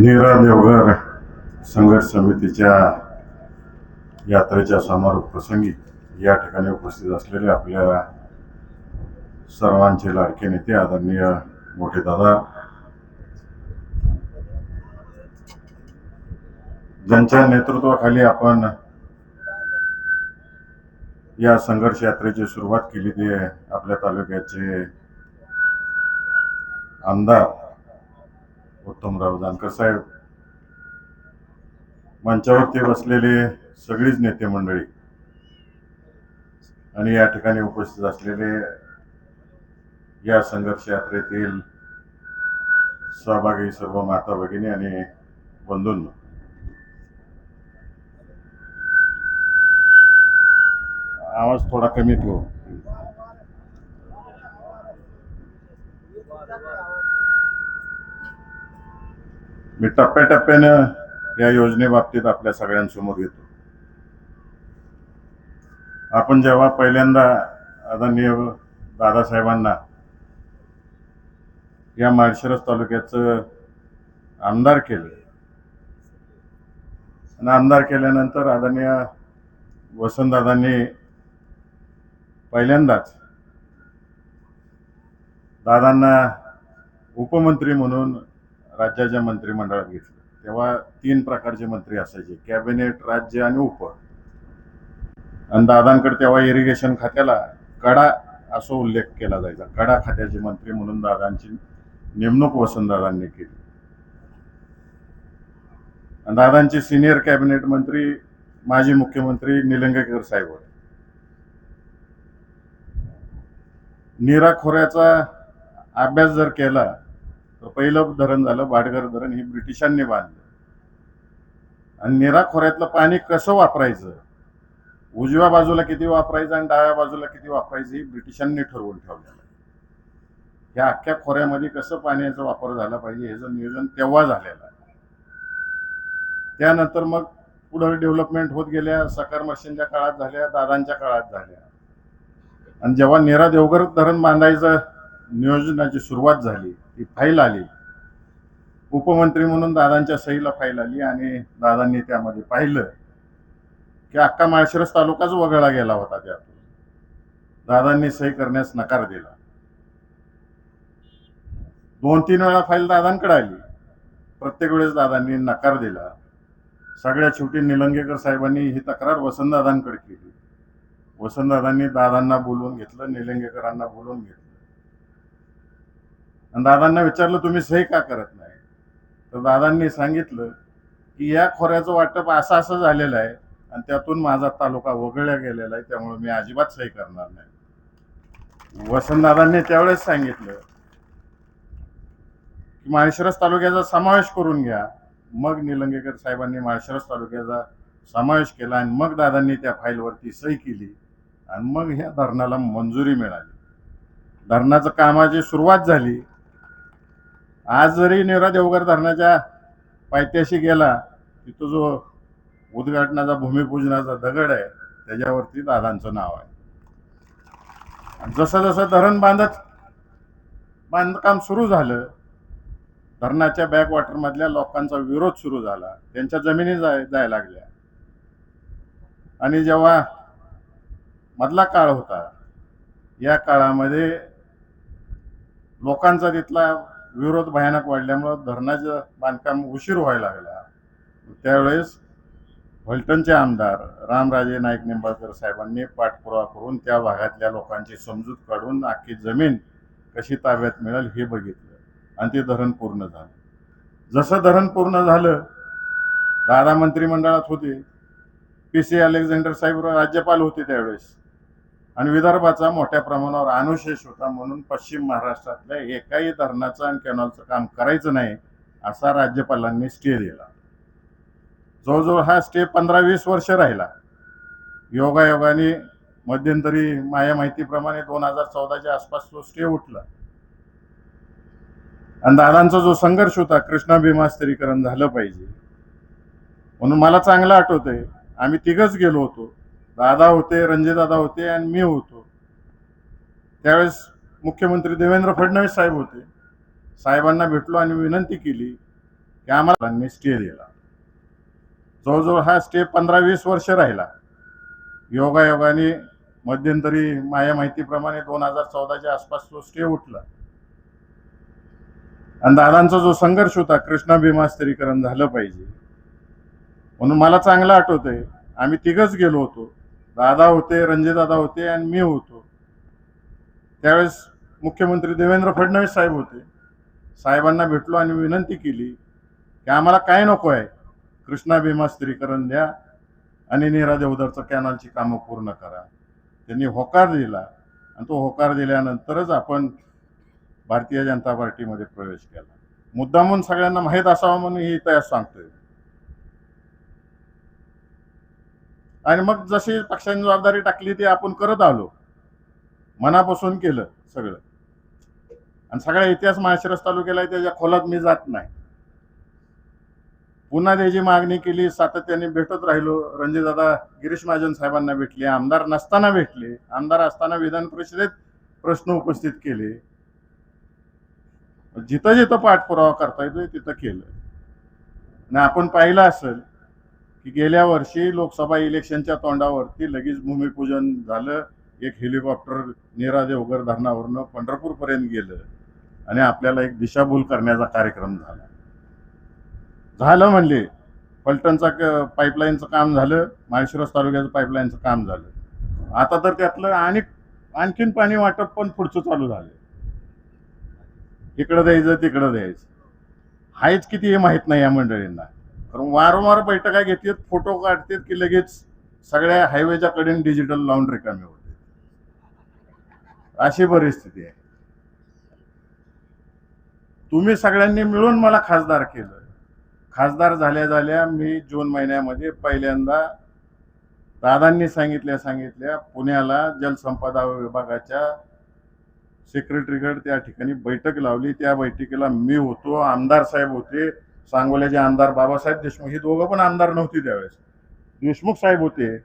नीरा देवघर संघर्ष समितीच्या यात्रेच्या समारोप प्रसंगी या ठिकाणी उपस्थित असलेले आपल्या सर्वांचे लाडके नेते आदरणीय मोठे दादा ज्यांच्या नेतृत्वाखाली आपण या संघर्ष यात्रेची सुरुवात केली ते आपल्या तालुक्याचे आमदार उत्तमराव जानकर साहेब. मंचावरती बसलेले सगळीच नेते मंडळी. आणि या ठिकाणी उपस्थित असलेले या संघर्ष यात्रेतील सहभागी सर्व माता भगिनी आणि बंधूंना. आवाज थोडा कमी ठेवू. मी टप्प्याटप्प्यानं या योजनेबाबतीत आपल्या सगळ्यांसमोर येतो. आपण जेव्हा पहिल्यांदा आदरणीय दादासाहेबांना या माळशिरस तालुक्याचं आमदार केलं आणि आमदार केल्यानंतर आदरणीय वसंतदादांनी पहिल्यांदाच दादांना उपमंत्री म्हणून राज्याच्या मंत्रिमंडळात घेतलं. तेव्हा तीन प्रकारचे मंत्री असायचे कॅबिनेट राज्य आणि उप. आणि दादांकडे तेव्हा इरिगेशन खात्याला कडा असा उल्लेख केला जायचा. कडा खात्याचे मंत्री म्हणून दादांची नेमणूक वसंतदादांनी केली. आणि दादांचे सिनियर कॅबिनेट मंत्री माजी मुख्यमंत्री निलंगेकर साहेब होते. नीरा खोऱ्याचा अभ्यास जर केला तर पहिलं धरण झालं भाटघर धरण हे ब्रिटिशांनी बांधलं. आणि निरा खोऱ्यातलं पाणी कसं वापरायचं? उजव्या बाजूला किती वापरायचं आणि डाव्या बाजूला किती वापरायचं हे ब्रिटिशांनी ठरवून ठेवलेलं ह्या या अख्ख्या खोऱ्यामध्ये कसं पाण्याचा वापर झाला पाहिजे ह्याचं नियोजन तेव्हा झालेलं आहे. त्यानंतर मग पुढं डेव्हलपमेंट होत गेल्या सकार मशीनच्या काळात झाल्या दादांच्या काळात झाल्या. आणि जेव्हा नेरा देवघर धरण बांधायचं नियोजनाची सुरुवात झाली ती फाईल आली. उपमंत्री म्हणून दादांच्या सहीला फाईल आली आणि दादांनी त्यामध्ये पाहिलं की अख्खा माळशिरस तालुकाच वगळला गेला होता त्यातून. दादांनी सही करण्यास नकार दिला. दोन तीन वेळा फाईल दादांकडे आली. प्रत्येक वेळेस दादांनी नकार दिला. सगळ्यात शेवटी निलंगेकर साहेबांनी ही तक्रार वसंतदादांकडे केली. वसंतदादांनी दादांना बोलवून घेतलं निलंगेकरांना बोलवून घेतलं. आणि दादांना विचारलं तुम्ही सही का करत नाही? तर दादांनी सांगितलं की या खोऱ्याचं वाटप असं असं झालेलं आहे आणि त्यातून माझा तालुका वगळला गेलेला आहे त्यामुळे मी अजिबात सही करणार नाही. वसंतदादांनी त्यावेळेस सांगितलं की माळशिरस तालुक्याचा समावेश करून घ्या. मग निलंगेकर साहेबांनी माळशिरस तालुक्याचा समावेश केला आणि मग दादांनी त्या फाईलवरती सही केली आणि मग ह्या धरणाला मंजुरी मिळाली. धरणाचं कामाची सुरुवात झाली. आज जरी नेवरा देवघर धरणाच्या पायथ्याशी गेला तिथं जो उद्घाटनाचा भूमिपूजनाचा दगड आहे त्याच्यावरती दादांचं नाव आहे. जसं जसं धरण बांधत बांधकाम सुरू झालं धरणाच्या बॅकवॉटरमधल्या लोकांचा विरोध सुरू झाला त्यांच्या जमिनी जाय जायला लागल्या. आणि जेव्हा मधला काळ होता या काळामध्ये लोकांचा तिथला विरोध भयानक वाढल्यामुळं धरणाचं बांधकाम उशीर व्हायला लागला. त्यावेळेस फलटणचे आमदार रामराजे नाईक निंबाळकर साहेबांनी पाठपुरावा करून त्या भागातल्या लोकांची समजूत काढून अख्खी जमीन कशी ताब्यात मिळेल हे बघितलं आणि ते धरण पूर्ण झालं. जसं धरण पूर्ण झालं दादा मंत्रिमंडळात होते. पी सी अलेक्झांडर साहेब राज्यपाल होते त्यावेळेस. आणि विदर्भाचा मोठ्या प्रमाणावर अनुशेष होता म्हणून पश्चिम महाराष्ट्रातल्या एकाही धरणाचं आणि कॅनॉलचं काम करायचं नाही असा राज्यपालांनी स्टे दिला. जवळजवळ हा स्टे पंधरा वीस वर्ष राहिला. योगायोगाने मध्यंतरी माझ्या माहितीप्रमाणे दोन हजार चौदाच्या आसपास तो स्टे उठला. आणि दादांचा जो संघर्ष होता कृष्णा भीमास्तरीकरण झालं पाहिजे. म्हणून मला चांगलं आठवतंय आम्ही तिघच गेलो होतो. दादा होते रणजितदादा होते आणि मी होतो. त्यावेळेस मुख्यमंत्री देवेंद्र फडणवीस साहेब होते. साहेबांना भेटलो आणि विनंती केली की आम्हाला स्टे दिला. जवळजवळ हा स्टे पंधरा वीस वर्ष राहिला. योगायोगाने मध्यंतरी माझ्या माहितीप्रमाणे दोन हजार चौदाच्या आसपास तो स्टे उठला. आणि दादांचा जो संघर्ष होता कृष्णा भीमास्तरीकरण झालं पाहिजे. म्हणून मला चांगलं आठवतंय. आम्ही तिघच गेलो होतो. दादा होते रणजित दादा होते आणि मी होतो. त्यावेळेस मुख्यमंत्री देवेंद्र फडणवीस साहेब होते. साहेबांना भेटलो आणि विनंती केली की आम्हाला काय नको आहे? कृष्णा भीमा स्थिरीकरण द्या आणि नीरा देवधरचं कॅनलची कामं पूर्ण करा. त्यांनी होकार दिला आणि तो होकार दिल्यानंतरच आपण भारतीय जनता पार्टीमध्ये प्रवेश केला. मुद्दामून सगळ्यांना माहीत असावं म्हणून ही इतिहास सांगतोय. आणि मग जशी पक्षाने जबाबदारी टाकली ती आपण करत आलो. मनापासून केलं सगळं. आणि सगळा इतिहास माळशिरस तालुक्याला त्याच्या खोलात मी जात नाही. पुन्हा त्याची मागणी केली सातत्याने भेटत राहिलो. रणजितदादा गिरीश महाजन साहेबांना भेटले आमदार नसताना भेटले. आमदार असताना विधान परिषदेत प्रश्न उपस्थित केले. जिथं जिथं पाठपुरावा करता येतोय तिथं केलं. आणि आपण पाहिलं असेल की गेल्या वर्षी लोकसभा इलेक्शनच्या तोंडावरती लगेच भूमिपूजन झालं. एक हेलिकॉप्टर निरादेवगर देवघर धरणावरनं पंढरपूरपर्यंत गेलं आणि आपल्याला एक दिशाभूल करण्याचा कार्यक्रम झाला. झालं म्हणले. पलटणचा क- पाईपलाईनचं काम झालं. माळशिरस तालुक्याचं पाईपलाईनचं काम झालं. आता तर त्यातलं आणि आणखीन पाणी वाटप पण पुढचं चालू झालं. इकडं द्यायचं तिकडं द्यायचं. हायच किती हे माहीत नाही या मंडळींना. कारण वारंवार बैठका घेतात फोटो काढतात की लगेच सगळ्या हायवेच्या कडेने डिजिटल लावून रिकामे होते अशी परिस्थिती आहे. तुम्ही सगळ्यांनी मिळून मला खासदार केलं. खासदार झाल्या झाल्या मी जून महिन्यामध्ये पहिल्यांदा दादांनी सांगितल्या सांगितल्या पुण्याला जलसंपदा विभागाच्या सेक्रेटरीकडे त्या ठिकाणी बैठक लावली. त्या बैठकीला मी होतो आमदार साहेब होते. सांगोल्याचे आमदार बाबासाहेब देशमुख ही दोघं पण आमदार नव्हती त्यावेळेस. देशमुख साहेब होते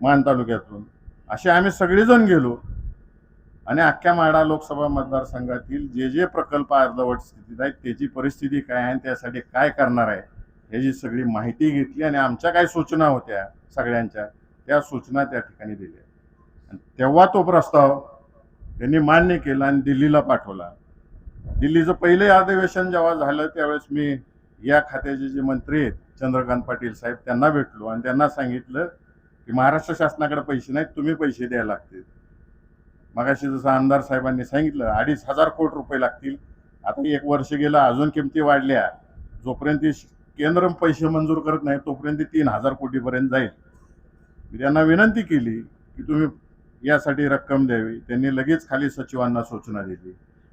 मान तालुक्यातून. असे आम्ही सगळेजण गेलो. आणि अख्ख्या माडा लोकसभा मतदारसंघातील जे जे प्रकल्प अर्धवट स्थितीत आहेत त्याची परिस्थिती काय आहे आणि त्यासाठी काय करणार आहे याची सगळी माहिती घेतली आणि आमच्या काय सूचना होत्या सगळ्यांच्या त्या सूचना त्या ठिकाणी दिल्या. आणि तेव्हा तो प्रस्ताव त्यांनी मान्य केला आणि दिल्लीला पाठवला. दिल्लीचं पहिले अधिवेशन जेव्हा झालं त्यावेळेस मी या खात्याचे जे मंत्री आहेत चंद्रकांत पाटील साहेब त्यांना भेटलो आणि त्यांना सांगितलं की महाराष्ट्र शासनाकडे पैसे नाहीत तुम्ही पैसे द्यायला लागतील. मगाशी जसं आमदार साहेबांनी सांगितलं अडीच हजार कोटी रुपये लागतील. आता एक वर्ष गेलं अजून किमती वाढल्या. जोपर्यंत ती केंद्र पैसे मंजूर करत नाही तोपर्यंत तीन हजार कोटीपर्यंत जाईल. मी त्यांना विनंती केली की तुम्ही यासाठी रक्कम द्यावी. त्यांनी लगेच खाली सचिवांना सूचना दिली.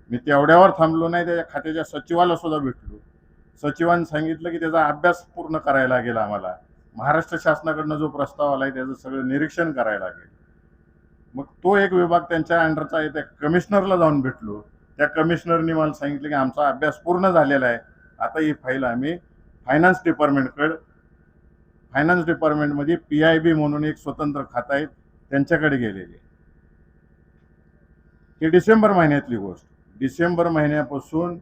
मी तेवढ्यावर थांबलो नाही त्या खात्याच्या सचिवाला सुद्धा भेटलो. सचिवांनी सांगितलं की त्याचा अभ्यास पूर्ण करायला लागेल आम्हाला. महाराष्ट्र शासनाकडनं जो प्रस्ताव आला आहे त्याचं सगळं निरीक्षण करायला लागेल. मग तो एक विभाग त्यांच्या अंडरचा आहे त्या कमिशनरला जाऊन भेटलो. त्या कमिशनरनी मला सांगितलं की आमचा अभ्यास पूर्ण झालेला आहे. आता ही फाईल आम्ही फायनान्स डिपार्टमेंटकडे फायनान्स डिपार्टमेंटमध्ये पी आय बी म्हणून एक स्वतंत्र खातं आहे त्यांच्याकडे गेलेली. ही डिसेंबर महिन्यातली गोष्ट. डिसेंबर महिन्यापासून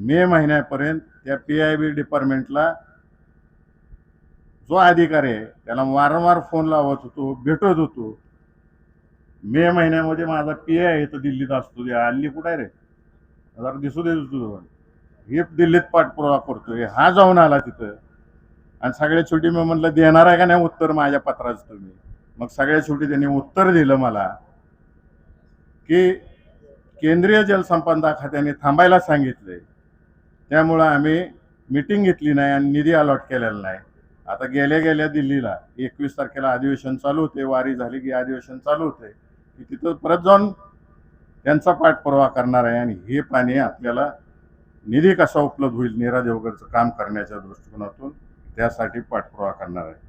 मे महिन्यापर्यंत त्या पी आय बी डिपार्टमेंटला जो अधिकारी आहे त्याला वारंवार फोन लावत होतो भेटत होतो. मे महिन्यामध्ये माझा पी आय इथं दिल्लीत असतो. ते हल्ली कुठं आहे रे? जरा दिसू दे तुझं. हे दिल्लीत पाठपुरावा करतोय. हा जाऊन आला तिथं. आणि सगळ्या शेवटी मी म्हटलं देणार आहे का नाही उत्तर माझ्या पत्राचं तुम्ही? मग सगळ्या शेवटी त्यांनी उत्तर दिलं मला की केंद्रीय जलसंपदा खात्याने थांबायला सांगितलंय. त्यामुळं आम्ही मिटिंग घेतली नाही आणि निधी अलॉट केलेला नाही. आता गेल्या गेल्या दिल्लीला एकवीस तारखेला अधिवेशन चालू होते वारी झाली की अधिवेशन चालू होते की तिथं परत जाऊन त्यांचा पाठपुरावा करणार आहे आणि हे पाणी आपल्याला निधी कसा उपलब्ध होईल निरा देवगडचं काम करण्याच्या दृष्टिकोनातून त्यासाठी पाठपुरावा करणार आहे.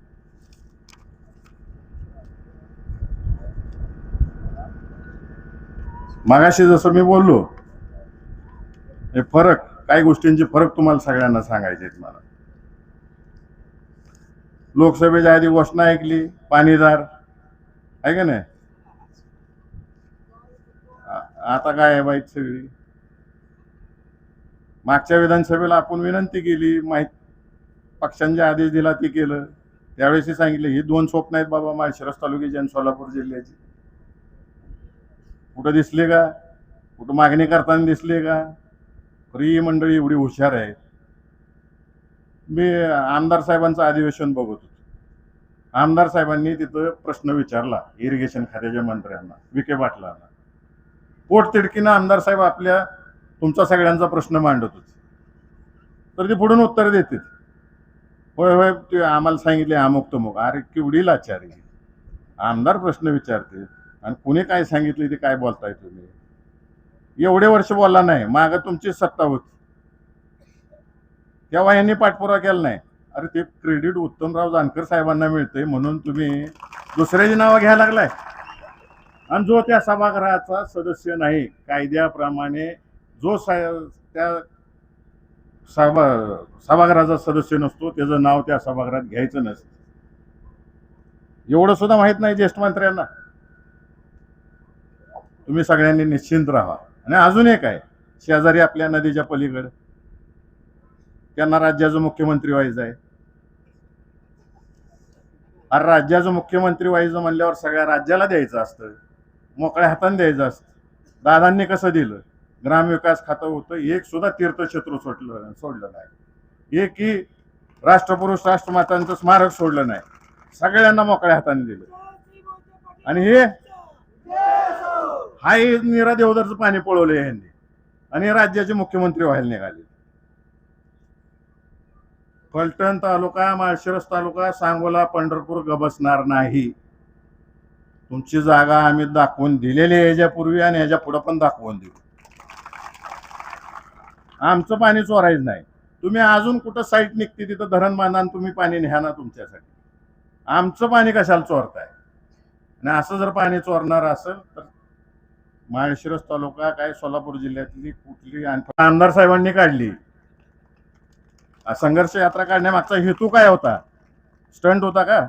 मागाशी जसं मी बोललो हे फरक काही गोष्टींचे फरक तुम्हाला सगळ्यांना सांगायचे आहेत मला. लोकसभेच्या आधी वसना ऐकली पाणीदार आहे का नाही? आता काय आहे बाईक सगळी? मागच्या विधानसभेला आपण विनंती केली माहीत पक्षांचे आदेश दिला ते केलं. त्यावेळेस सांगितलं ही दोन स्वप्न आहेत बाबा माळशिरस तालुक्याची आणि सोलापूर जिल्ह्याची. कुठं दिसले का? कुठं मागणी करताना दिसले का? तर ही मंडळी एवढी हुशार आहे. मी आमदार साहेबांचं अधिवेशन बघत होतो. आमदार साहेबांनी तिथं प्रश्न विचारला इरिगेशन खात्याच्या मंत्र्यांना विखे पाटलांना. पोटतिडकीनं आमदार साहेब आपल्या तुमचा सगळ्यांचा प्रश्न मांडत होते. तर ते पुढून उत्तर देतील. होय होय ते आम्हाला सांगितले अमुक तमुक. अरे केवढी लाचारी. आमदार प्रश्न विचारते आणि कुणी काय सांगितले ते काय बोलताय तुम्ही? एवढे वर्ष बोलला नाही मागं तुमची सत्ता होती. तेव्हा यांनी पाठपुरावा केला नाही. अरे ते क्रेडिट उत्तमराव जानकर साहेबांना मिळतंय म्हणून तुम्ही दुसऱ्याची नावं घ्यायला लागलाय. आणि जो त्या सभागृहाचा सदस्य नाही कायद्याप्रमाणे जो सा त्या सभा सभागृहाचा सदस्य नसतो त्याचं नाव त्या सभागृहात घ्यायचं नसतं. एवढं सुद्धा माहीत नाही ज्येष्ठ मंत्र्यांना. तुम्ही सगळ्यांनी निश्चिंत राहा. आणि अजून एक आहे शेजारी आपल्या नदीच्या पलीकडे. त्यांना राज्याचं मुख्यमंत्री व्हायचं आहे. अरे राज्याचं मुख्यमंत्री व्हायचं म्हणल्यावर सगळ्या राज्याला द्यायचं असतं. मोकळ्या हाताने द्यायचं असतं. दादांनी कसं दिलं? ग्रामविकास खातं होतं एक सुद्धा तीर्थक्षेत्र सोडलं सोडलं नाही. एकही राष्ट्रपुरुष राष्ट्रमातांचं स्मारक सोडलं नाही. सगळ्यांना मोकळ्या हाताने दिलं. आणि हे हा निरा देवदारचं पाणी पळवलं यांनी आणि राज्याचे मुख्यमंत्री व्हायला निघाले. फलटण तालुका माळशिरस तालुका सांगोला पंढरपूर गबसणार नाही. तुमची जागा आम्ही दाखवून दिलेली आहे याच्यापूर्वी आणि याच्यापुढे पण दाखवून देऊ. आमचं पाणी चोरायचं नाही. तुम्ही अजून कुठं साईट निघते तिथं धरण बांधा आणि तुम्ही पाणी न्या ना तुमच्यासाठी. आमचं पाणी कशाला चोरताय? आणि असं जर पाणी चोरणार असेल तर माळशिरस तालुका काय सोलापूर जिल्ह्यातली कुठली आणि आमदार साहेबांनी काढली. संघर्ष यात्रा काढण्यामागचा हेतू काय होता? स्टंट होता का?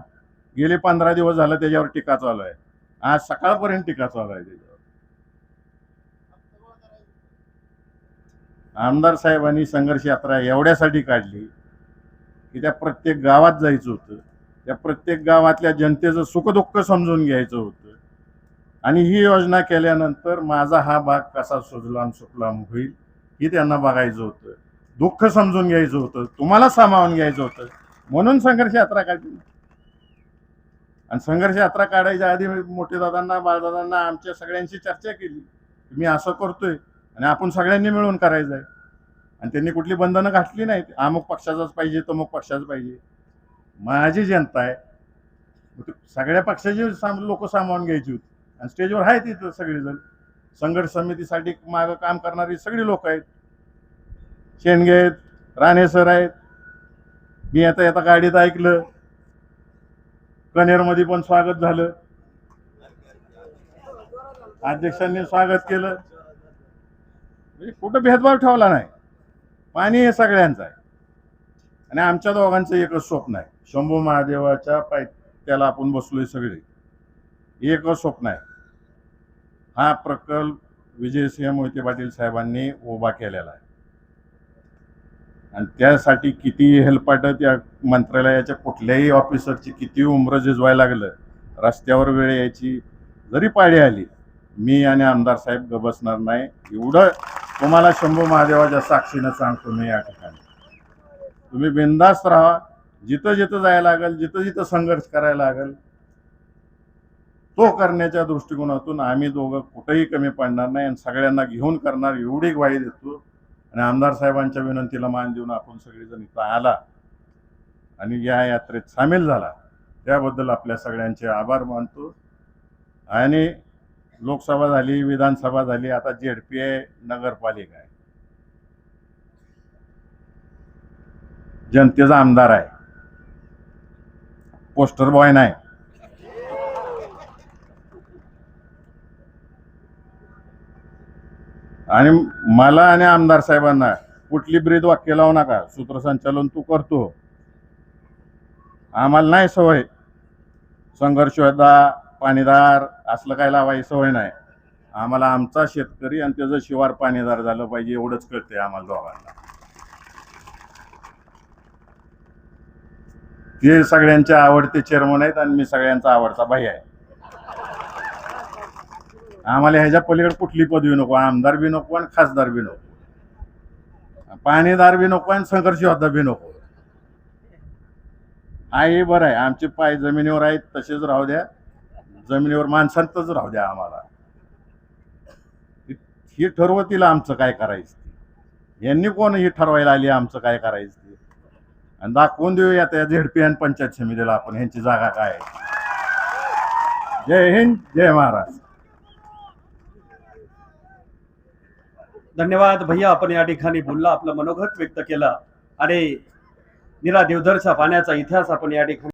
गेले पंधरा दिवस झालं त्याच्यावर टीका चालू आहे. आज सकाळपर्यंत टीका चालू आहे त्याच्यावर. आमदार साहेबांनी संघर्ष यात्रा एवढ्यासाठी काढली की त्या प्रत्येक गावात जायचं होतं. त्या प्रत्येक गावातल्या जनतेचं सुखदुःख समजून घ्यायचं होतं. आणि ही योजना केल्यानंतर माझा हा भाग कसा सुजलाम सुफलाम होईल हे त्यांना बघायचं होतं. दुःख समजून घ्यायचं होतं. तुम्हाला सामावून घ्यायचं होतं. म्हणून संघर्ष यात्रा काढली. आणि संघर्ष यात्रा काढायच्या आधी मोठे दादांना बाळदादांना आमच्या सगळ्यांशी चर्चा केली. की मी असं करतोय आणि आपण सगळ्यांनी मिळून करायचं आहे. आणि त्यांनी कुठली बंधनं घातली नाहीत. अमुक पक्षाचाच पाहिजे तमुक पक्षाच पाहिजे. माझी जनता आहे. सगळ्या पक्षाची साम लोक सामावून घ्यायची होती. आणि स्टेजवर आहेत तिथं सगळेजण. संघर्ष समितीसाठी मागं काम करणारी सगळी लोक आहेत. शेंडगे आहेत राणे सर आहेत. मी आता आता गाडीत ऐकलं. कनेरमध्ये पण स्वागत झालं. अध्यक्षांनी स्वागत केलं. म्हणजे कुठं भेदभाव ठेवला नाही. पाणी हे सगळ्यांचं आहे. आणि आमच्या दोघांचं एकच स्वप्न आहे. शंभू महादेवाच्या पाय त्याला आपण बसलोय सगळे. एकच स्वप्न आहे. हा प्रकल्प विजयसिंह मोहिते पाटील साहेबांनी उभा केलेला आहे. आणि त्यासाठी किती हेल्पाट त्या मंत्रालयाच्या कुठल्याही ऑफिसरची किती उमरं झिजवायला लागलं रस्त्यावर वेळ यायची जरी पाळी आली मी आणि आमदार साहेब गबसणार नाही. एवढं तुम्हाला शंभू महादेवाच्या साक्षीनं सांगतो मी या ठिकाणी. तुम्ही बिंदास्त राहा. जिथं जिथं जायला लागेल जिथं जिथं संघर्ष करायला लागेल हो. तो करण्याच्या दृष्टिकोनातून आम्ही दोघं कुठंही कमी पडणार नाही आणि सगळ्यांना घेऊन करणार एवढी ग्वाही देतो. आणि आमदार साहेबांच्या विनंतीला मान देऊन आपण सगळेजण इथं आला आणि या यात्रेत सामील झाला. त्याबद्दल आपल्या सगळ्यांचे आभार मानतो. आणि लोकसभा झाली विधानसभा झाली आता जेडपी आहे नगरपालिका आहे. जनतेचा आमदार आहे. पोस्टर बॉय नाही. आणि मला आणि आमदार साहेबांना कुठली ब्रीद वाक्य लावू नका. सूत्रसंचालन तू करतो. आम्हाला नाही सवय. संघर्षदा पाणीदार असलं काय लावायची सवय नाही. आम्हाला आमचा शेतकरी आणि त्याचं शिवार पाणीदार झालं पाहिजे एवढंच कळतंय आम्हाला दोघांना. ते सगळ्यांचे आवडते चेअरमन आहेत आणि मी सगळ्यांचा आवडता भाई आहे. आम्हाला ह्याच्या पलीकडे कुठली पदवी नको आमदार बी नको आणि खासदार बी नको. पाणीदार बी नको आणि संघर्ष योद्धा बी नको. आहे बरं आहे आमचे पाय जमिनीवर आहेत तसेच राहू द्या. जमिनीवर माणसांतच राहू द्या आम्हाला. ही ठरवतील आमचं काय करायचं. यांनी कोण ही ठरवायला आली आमचं काय करायचं? ते आणि दाखवून देऊया त्या झेडपी आणि पंचायत समितीला आपण ह्यांची जागा काय आहे. जय हिंद जय महाराज धन्यवाद भैया आपण या ठिकाणी बोलला आपलं मनोगत व्यक्त केलं. आणि निरा देवधरच्या पाण्याचा इतिहास आपण या ठिकाणी